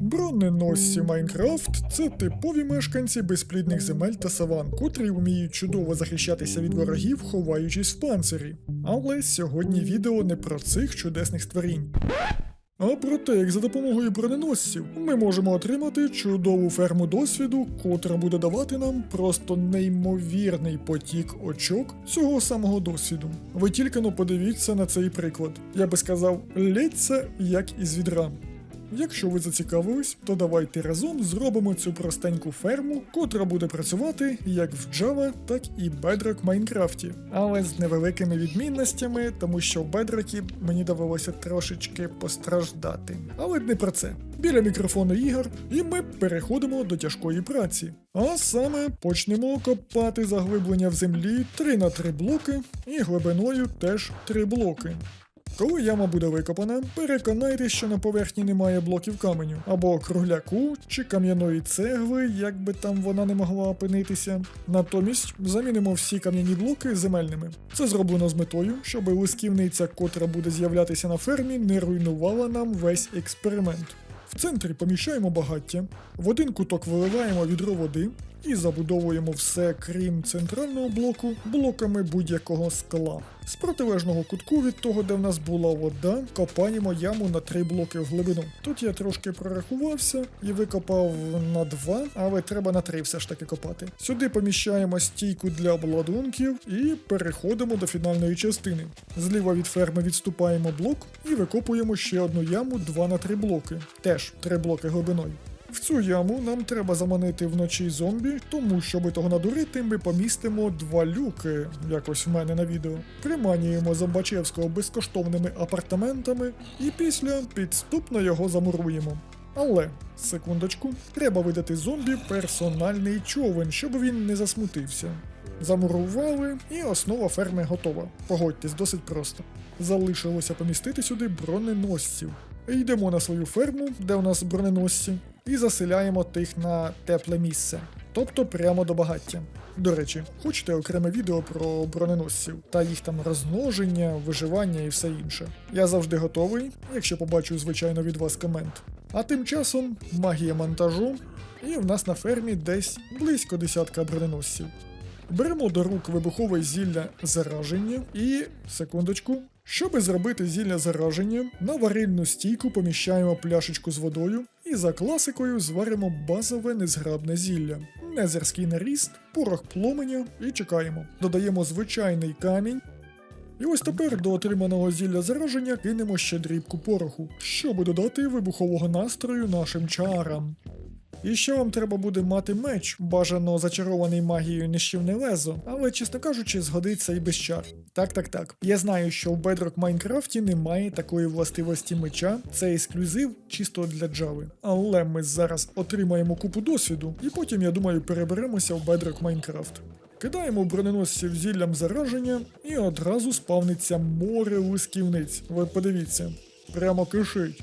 Броненосці Майнкрафт це типові мешканці безплідних земель та саван, котрі вміють чудово захищатися від ворогів, ховаючись в панцирі. Але сьогодні відео не про цих чудесних створінь. А про те, як за допомогою броненосців ми можемо отримати чудову ферму досвіду, котра буде давати нам просто неймовірний потік очок цього самого досвіду. Ви тільки но подивіться на цей приклад. Я би сказав, лється як із відра. Якщо ви зацікавились, то давайте разом зробимо цю простеньку ферму, котра буде працювати як в Java, так і Bedrock Майнкрафті, але з невеликими відмінностями, тому що в Bedrock мені довелося трошечки постраждати. Але не про це. Біля мікрофону ігор, і ми переходимо до тяжкої праці. А саме почнемо копати заглиблення в землі 3 на 3 блоки і глибиною теж 3 блоки. Коли яма буде викопана, переконайтесь, що на поверхні немає блоків каменю, або кругляку чи кам'яної цегли, як би там вона не могла опинитися. Натомість замінимо всі кам'яні блоки земельними. Це зроблено з метою, щоб лисківниця, котра буде з'являтися на фермі, не руйнувала нам весь експеримент. В центрі поміщаємо багаття, в один куток виливаємо відро води і забудовуємо все, крім центрального блоку, блоками будь-якого скла. З протилежного кутку від того, де в нас була вода, копаємо яму на три блоки в глибину. Тут я трошки прорахувався і викопав на два, але треба на три все ж таки копати. Сюди поміщаємо стійку для обладунків і переходимо до фінальної частини. Зліва від ферми відступаємо блок і викопуємо ще одну яму 2 на 3 блоки. Теж 3 блоки глибиною. В цю яму нам треба заманити вночі зомбі, тому щоби того надурити, ми помістимо два люки, якось в мене на відео. Приманюємо Зомбачевського безкоштовними апартаментами і після підступно його замуруємо. Але, секундочку, треба видати зомбі персональний човен, щоб він не засмутився. Замурували, і основа ферми готова. Погодьтесь, досить просто. Залишилося помістити сюди броненосців. Йдемо на свою ферму, де у нас броненосці, і заселяємо тих на тепле місце, тобто прямо до багаття. До речі, хочете окреме відео про броненосців та їх там розмноження, виживання і все інше. Я завжди готовий, якщо побачу, звичайно, від вас комент. А тим часом магія монтажу, і в нас на фермі десь близько десятка броненосців. Беремо до рук вибухове зілля зараження і, секундочку, щоби зробити зілля зараження, на варильну стійку поміщаємо пляшечку з водою і за класикою зваримо базове незграбне зілля. Незерський наріст, порох пломеня і чекаємо. Додаємо звичайний камінь. І ось тепер до отриманого зілля зараження кинемо ще дрібку пороху, щоб додати вибухового настрою нашим чарам. І ще вам треба буде мати меч, бажано зачарований магією нищівне лезо, але, чесно кажучи, згодиться і без чар. Так, так, так. Я знаю, що в Bedrock Майнкрафті немає такої властивості меча, це ексклюзив чисто для Джави. Але ми зараз отримаємо купу досвіду, і потім, я думаю, переберемося в Bedrock Майнкрафт. Кидаємо броненосців зіллям зараження, і одразу спавниться море лисківниць. Ви подивіться, прямо кишить.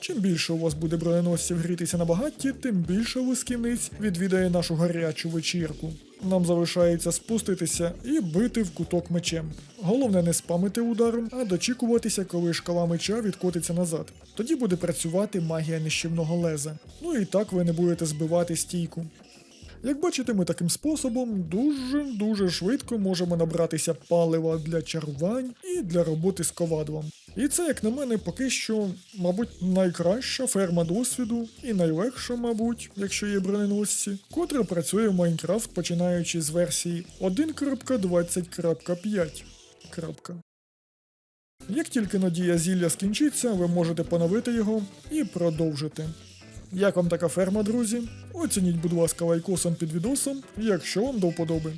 Чим більше у вас буде броненосців грітися на багатті, тим більше лисківниць відвідає нашу гарячу вечірку. Нам залишається спуститися і бити в куток мечем. Головне не спамити ударом, а дочікуватися, коли шкала меча відкотиться назад. Тоді буде працювати магія нищівного леза. Ну і так ви не будете збивати стійку. Як бачите, ми таким способом дуже-дуже швидко можемо набратися палива для чарувань і для роботи з ковадлом. І це, як на мене, поки що, мабуть, найкраща ферма досвіду і найлегша, мабуть, якщо є броненосці, котра працює в Майнкрафт починаючи з версії 1.20.5. Як тільки надія зілля скінчиться, ви можете поновити його і продовжити. Як вам така ферма, друзі? Оцініть, будь ласка, лайкосом під відосом, якщо вам до вподоби.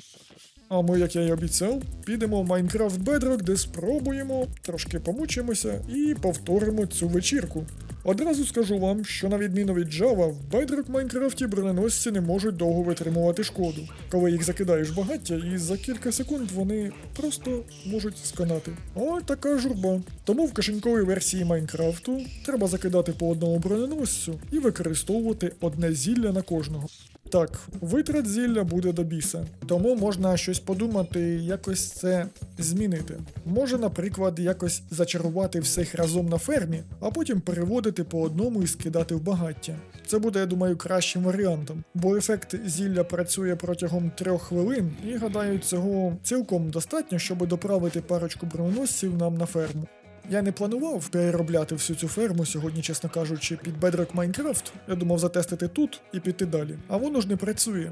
А ми, як я й обіцяв, підемо в Minecraft Bedrock, де спробуємо, трошки помучимося і повторимо цю вечірку. Одразу скажу вам, що на відміну від Java, в Bedrock Майнкрафті броненосці не можуть довго витримувати шкоду. Коли їх закидаєш багаття, і за кілька секунд вони просто можуть сконати. О, така журба. Тому в кишеньковій версії Майнкрафту треба закидати по одному броненосцю і використовувати одне зілля на кожного. Так, витрат зілля буде до біса, тому можна щось подумати, якось це змінити. Може, наприклад, якось зачарувати всіх разом на фермі, а потім переводити по одному і скидати в багаття. Це буде, я думаю, кращим варіантом, бо ефект зілля працює протягом трьох хвилин, і гадаю, цього цілком достатньо, щоб доправити парочку броненосців нам на ферму. Я не планував переробляти всю цю ферму сьогодні, чесно кажучи, під Bedrock Minecraft. Я думав затестити тут і піти далі. А воно ж не працює.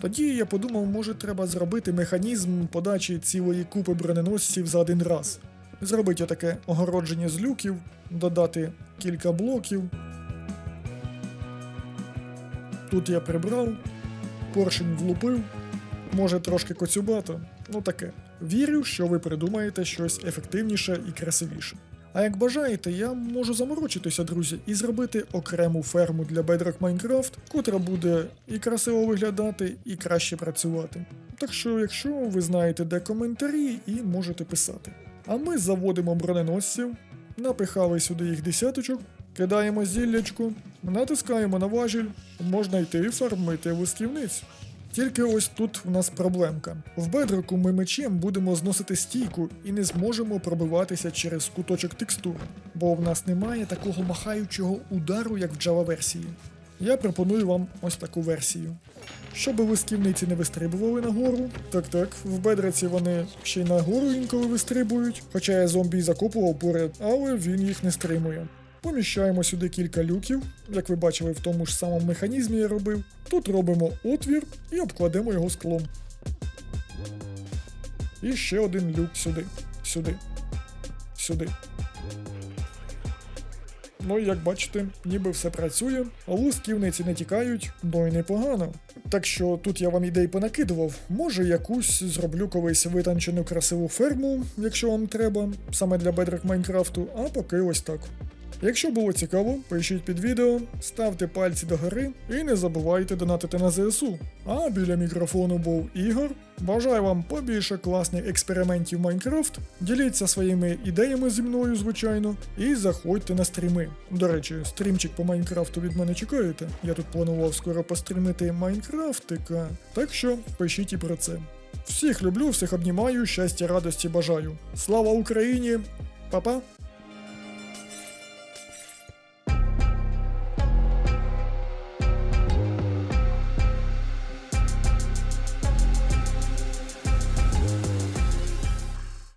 Тоді я подумав, може треба зробити механізм подачі цілої купи броненосців за один раз. Зробити отаке огородження з люків, додати кілька блоків. Тут я прибрав, поршень влупив, може трошки коцюбато, ну таке. Вірю, що ви придумаєте щось ефективніше і красивіше. А як бажаєте, я можу заморочитися, друзі, і зробити окрему ферму для Bedrock Minecraft, котра буде і красиво виглядати, і краще працювати. Так що, якщо ви знаєте, де коментарі, і можете писати. А ми заводимо броненосців, напихали сюди їх десяточок, кидаємо зіллячку, натискаємо на важіль, можна йти фармити висківниць. Тільки ось тут в нас проблемка. В бедроку ми мечем будемо зносити стійку і не зможемо пробиватися через куточок текстури, бо в нас немає такого махаючого удару, як в Java версії. Я пропоную вам ось таку версію. Щоб висківниці не вистрибували нагору. Так так, в бедраці вони ще й нагору інколи вистрибують, хоча я зомбі закопував поряд, але він їх не стримує. Поміщаємо сюди кілька люків, як ви бачили в тому ж самому механізмі я робив. Тут робимо отвір і обкладемо його склом. І ще один люк сюди, сюди, сюди. Ну і як бачите, ніби все працює, а лусківниці не тікають, ну і непогано. Так що тут я вам ідей понакидував. Може якусь зроблю колись витончену красиву ферму, якщо вам треба, саме для Bedrock Майнкрафту, а поки ось так. Якщо було цікаво, пишіть під відео, ставте пальці догори і не забувайте донатити на ЗСУ. А біля мікрофону був Ігор. Бажаю вам побільше класних експериментів Майнкрафт. Діліться своїми ідеями зі мною, звичайно, і заходьте на стріми. До речі, стрімчик по Майнкрафту від мене чекаєте. Я тут планував скоро пострімити Майнкрафтика. Так що пишіть і про це. Всіх люблю, всіх обнімаю, щастя, радості бажаю. Слава Україні! Па-па!